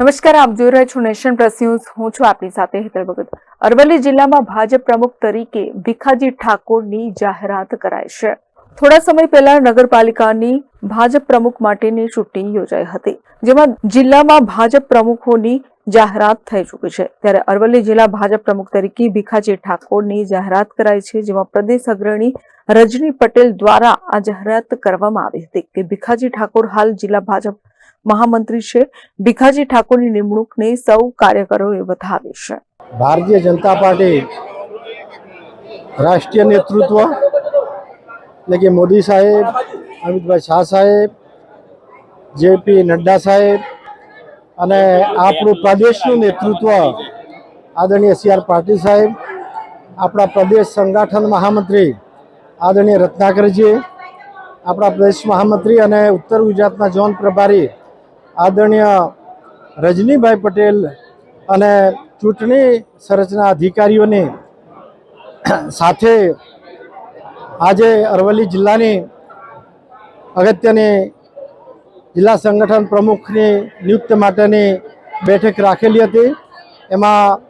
નમસ્કાર, આપ જોઈ રહ્યા છો નેશન પ્રેસ ન્યૂઝ. હું છું આપની સાથે હેતર ભગત. અરવલ્લી જિલ્લામાં ભાજપ પ્રમુખ તરીકે ભીખાજી ઠાકોરની જાહેરાત કરાઈ છે. થોડા સમય પહેલા નગરપાલિકાની ભાજપ પ્રમુખ માટેની ચૂંટણી યોજાઈ હતી, જેમાં જિલ્લામાં ભાજપ પ્રમુખોની જાહેરાત થઈ ચૂકી છે. ત્યારે અરવલ્લી જિલ્લા ભાજપ પ્રમુખ તરીકે ભીખાજી ઠાકોરની જાહેરાત કરાઈ છે, જેમાં પ્રદેશ અગ્રણી રજની પટેલ દ્વારા આ જાહેરાત કરવામાં આવી હતી કે ભીખાજી ઠાકોર હાલ જિલ્લા ભાજપ મહામંત્રી છે. ભીખાજી ઠાકોરની નિમણૂકને સૌ કાર્યકરોએ વધાવી છે. ભારતીય જનતા પાર્ટી રાષ્ટ્રીય નેતૃત્વ, એટલે કે મોદી સાહેબ, અમિતભાઈ શાહ સાહેબ, જેપી નડ્ડા સાહેબ અને આપણું પ્રદેશનું નેતૃત્વ આદરણીય સી આર પાટીલ સાહેબ, આપણા પ્રદેશ સંગઠન મહામંત્રી આદરણીય રત્નાકરજી આપણા પ્રદેશ મહામંત્રી અને ઉત્તર ગુજરાતના ઝોન પ્રભારી આદરણીય રજનીભાઈ પટેલ અને ચૂંટણી સંરચના અધિકારીઓની સાથે આજે અરવલ્લી જિલ્લાની અગત્યની જિલ્લા સંગઠન પ્રમુખની નિયુક્ત માટેની બેઠક રાખેલી હતી. એમાં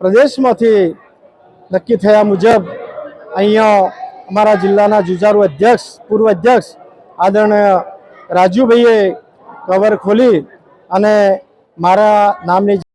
પ્રદેશમાંથી નક્કી થયા મુજબ અહીંયા અમારા જિલ્લાના જુજારુ અધ્યક્ષ, પૂર્વ અધ્યક્ષ આદરણીય રાજુભાઈએ કવર ખોલી અને મારા નામની